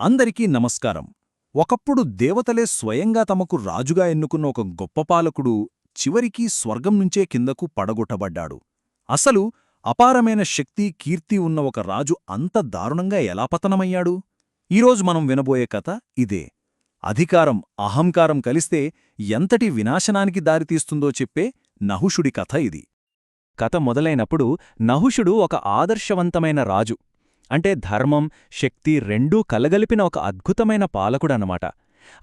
అందరికీ నమస్కారం. ఒకప్పుడు దేవతలే స్వయంగా తమకు రాజుగా ఎన్నుకున్న ఒక గొప్ప పాలకుడు చివరికి స్వర్గం నుంచే కిందకు పడగొట్టబడ్డాడు. అసలు అపారమైన శక్తి కీర్తి ఉన్న ఒక రాజు అంత దారుణంగా ఎలా పతనమయ్యాడు? ఈరోజు మనం వినబోయే కథ ఇదే. అధికారం అహంకారం కలిస్తే ఎంతటి వినాశనానికి దారితీస్తుందో చెప్పే నహుషుడి కథ ఇది. కథ మొదలైనప్పుడు నహుషుడు ఒక ఆదర్శవంతమైన రాజు. అంటే ధర్మం శక్తి రెండూ కలగలిపిన ఒక అద్భుతమైన పాలకుడనమాట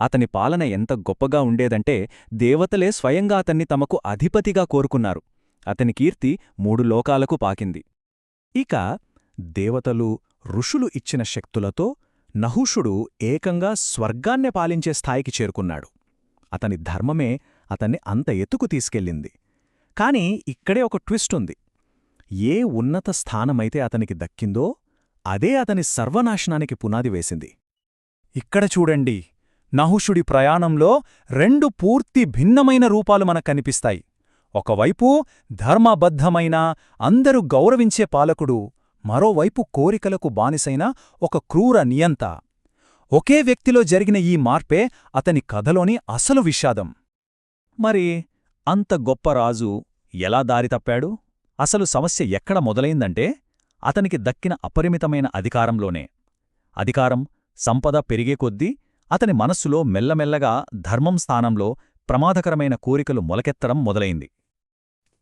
అతని పాలన ఎంత గొప్పగా ఉండేదంటే దేవతలే స్వయంగా అతన్ని తమకు అధిపతిగా కోరుకున్నారు. అతని కీర్తి మూడు లోకాలకు పాకింది. ఇక దేవతలు ఋషులు ఇచ్చిన శక్తులతో నహుషుడు ఏకంగా స్వర్గాన్నే పాలించే స్థాయికి చేరుకున్నాడు. అతని ధర్మమే అతన్ని అంత ఎత్తుకు తీసుకెళ్ళింది. కాని ఇక్కడే ఒక ట్విస్ట్ ఉంది. ఏ ఉన్నత స్థానమైతే అతనికి దక్కిందో అదే అతని సర్వనాశనానికి పునాది వేసింది. ఇక్కడ చూడండి నహుషుడి ప్రయాణంలో రెండు పూర్తి భిన్నమైన రూపాలు మనకు కనిపిస్తాయి. ఒకవైపు ధర్మబద్ధమైన అందరూ గౌరవించే పాలకుడు మరోవైపు కోరికలకు బానిసైన ఒక క్రూర నియంత. ఒకే వ్యక్తిలో జరిగిన ఈ మార్పే అతని కథలోని అసలు విషాదం. మరి అంత గొప్ప రాజు ఎలా దారి తప్పాడు? అసలు సమస్య ఎక్కడ మొదలైందంటే అతనికి దక్కిన అపరిమితమైన అధికారంలోనే. అధికారం సంపద పెరిగే కొద్దీ అతని మనస్సులో మెల్లమెల్లగా ధర్మం స్థానంలో ప్రమాదకరమైన కోరికలు మొలకెత్తడం మొదలైంది.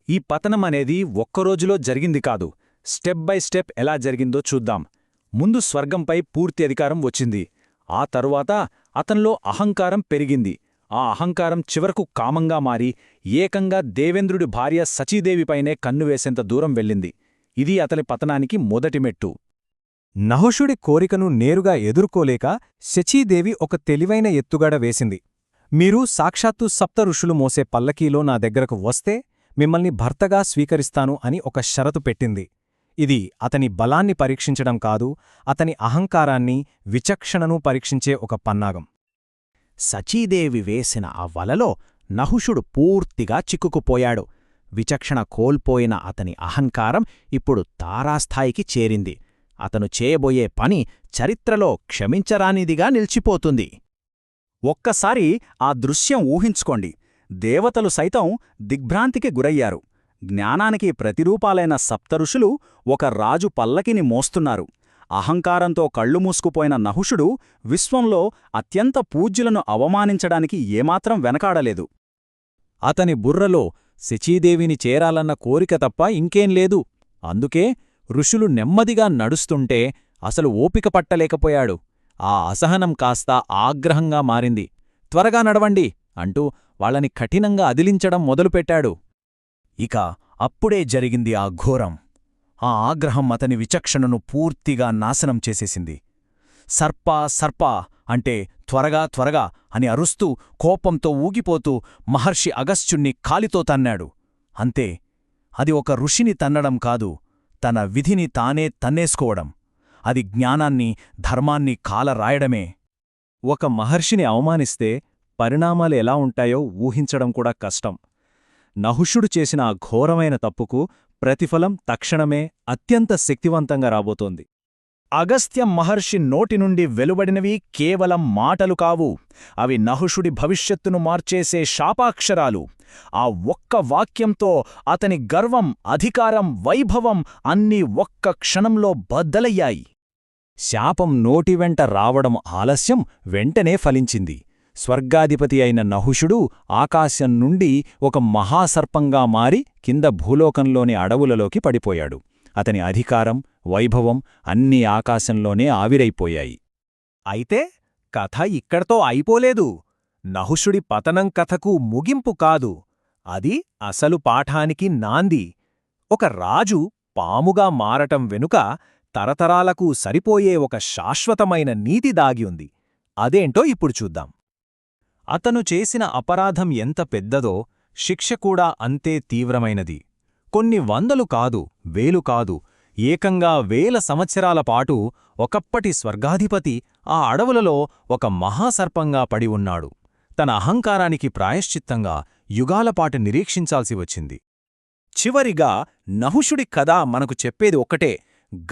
ఈ పతనం అనేది ఒక్కరోజులో జరిగింది కాదు. స్టెప్ బై స్టెప్ ఎలా జరిగిందో చూద్దాం. ముందు స్వర్గంపై పూర్తి అధికారం వచ్చింది. ఆ తరువాత అతనిలో అహంకారం పెరిగింది. ఆ అహంకారం చివరకు కామంగా మారి ఏకంగా దేవేంద్రుడి భార్య సచీదేవిపైనే కన్నువేసేంత దూరం వెళ్ళింది. ఇది అతని పతనానికి మొదటి మెట్టు. నహుషుడి కోరికను నేరుగా ఎదుర్కోలేక శచీదేవి ఒక తెలివైన ఎత్తుగడ వేసింది. మీరు సాక్షాత్తు సప్త ఋషులు మోసే పల్లకీలో నా దగ్గరకు వస్తే మిమ్మల్ని భర్తగా స్వీకరిస్తాను అని ఒక షరతు పెట్టింది. ఇది అతని బలాన్ని పరీక్షించడం కాదు అతని అహంకారాన్ని విచక్షణను పరీక్షించే ఒక పన్నాగం. సచీదేవి వేసిన ఆ వలలో నహుషుడు పూర్తిగా చిక్కుకుపోయాడు. విచక్షణ కోల్పోయిన అతని అహంకారం ఇప్పుడు తారాస్థాయికి చేరింది. అతను చేయబోయే పని చరిత్రలో క్షమించరానిదిగా నిలిచిపోతుంది. ఒక్కసారి ఆ దృశ్యం ఊహించుకోండి. దేవతలు సైతం దిగ్భ్రాంతికి గురయ్యారు. జ్ఞానానికి ప్రతిరూపాలైన సప్తఋషులు ఒక రాజు పల్లకిని మోస్తున్నారు. అహంకారంతో కళ్ళు మూసుకుపోయిన నహుషుడు విశ్వంలో అత్యంత పూజ్యులను అవమానించడానికి ఏమాత్రం వెనకాడలేదు. అతని బుర్రలో శచీదేవిని చేరాలన్న కోరిక తప్ప ఇంకేం లేదు. అందుకే ఋషులు నెమ్మదిగా నడుస్తుంటే అసలు ఓపిక పట్టలేకపోయాడు. ఆ అసహనం కాస్త ఆగ్రహంగా మారింది. త్వరగా నడవండి అంటూ వాళ్ళని కఠినంగా అదిలించడం మొదలుపెట్టాడు. ఇక అప్పుడే జరిగింది ఆ ఘోరం. ఆ ఆగ్రహం అతని విచక్షణను పూర్తిగా నాశనం చేసేసింది. సర్పా సర్పా అంటే త్వరగా త్వరగా అని అరుస్తూ కోపంతో ఊగిపోతూ మహర్షి అగస్త్యుణ్ణి కాలితో తన్నాడు. అంతే అది ఒక ఋషిని తన్నడం కాదు తన విధిని తానే తన్నేసుకోవడం. అది జ్ఞానాన్ని ధర్మాన్ని కాలరాయడమే. ఒక మహర్షిని అవమానిస్తే పరిణామాలు ఎలా ఉంటాయో ఊహించడం కూడా కష్టం. నహుషుడు చేసిన ఆ ఘోరమైన తప్పుకు ప్రతిఫలం తక్షణమే అత్యంత శక్తివంతంగా రాబోతోంది. అగస్త్య మహర్షి నోటి నుండి వెలువడినవి కేవలం మాటలు కావు. అవి నహుషుడి భవిష్యత్తును మార్చేసే శాపాక్షరాలు. ఆ ఒక్క వాక్యంతో అతని గర్వం అధికారం వైభవం అన్నీ ఒక్క క్షణంలో బద్దలయ్యాయి. శాపం నోటి వెంట రావడం ఆలస్యం వెంటనే ఫలించింది. స్వర్గాధిపతి అయిన నహుషుడు ఆకాశం నుండి ఒక మహాసర్పంగా మారి కింద భూలోకంలోని అడవులలోకి పడిపోయాడు. అతని అధికారం వైభవం అన్నీ ఆకాశంలోనే ఆవిరైపోయాయి. అయితే కథ ఇక్కడతో అయిపోలేదు. నహుషుడి పతనం కథకు ముగింపు కాదు. అది అసలు పాఠానికి నాంది. ఒక రాజు పాముగా మారటం వెనుక తరతరాలకు సరిపోయే ఒక శాశ్వతమైన నీతి దాగి ఉంది. అదేంటో ఇప్పుడు చూద్దాం. అతను చేసిన అపరాధం ఎంత పెద్దదో శిక్ష కూడా అంతే తీవ్రమైనది. కొన్ని వందలు కాదు వేలు కాదు. ఏకంగా వేల సంవత్సరాల పాటు ఒకప్పటి స్వర్గాధిపతి ఆ అడవులలో ఒక మహాసర్పంగా పడి ఉన్నాడు. తన అహంకారానికి ప్రాయశ్చిత్తంగా యుగాలపాటు నిరీక్షించాల్సి వచ్చింది. చివరిగా నహుషుడి కథ మనకు చెప్పేది ఒక్కటే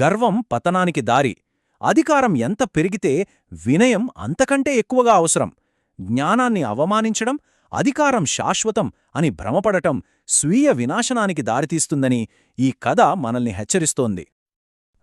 గర్వం పతనానికి దారి. అధికారం ఎంత పెరిగితే వినయం అంతకంటే ఎక్కువగా అవసరం. జ్ఞానాన్ని అవమానించడం అధికారం శాశ్వతం అని భ్రమపడటం స్వీయ వినాశనానికి దారితీస్తుందని ఈ కథ మనల్ని హెచ్చరిస్తోంది.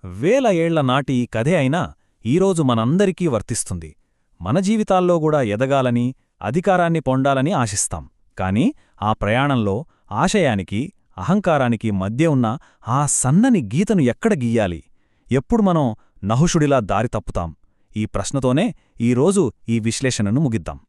వేల ఏళ్ళ నాటి ఈ కథే అయినా ఈరోజు మనందరికీ వర్తిస్తుంది. మన జీవితాల్లో కూడా ఎదగాలని అధికారాన్ని పొందాలని ఆశిస్తాం. కాని ఆ ప్రయాణంలో ఆశయానికి అహంకారానికి మధ్య ఉన్న ఆ సన్నని గీతను ఎక్కడ గీయాలి? ఎప్పుడు మనం నహుషుడిలా దారి తప్పుతాం? ఈ ప్రశ్నతోనే ఈరోజు ఈ విశ్లేషణను ముగిద్దాం.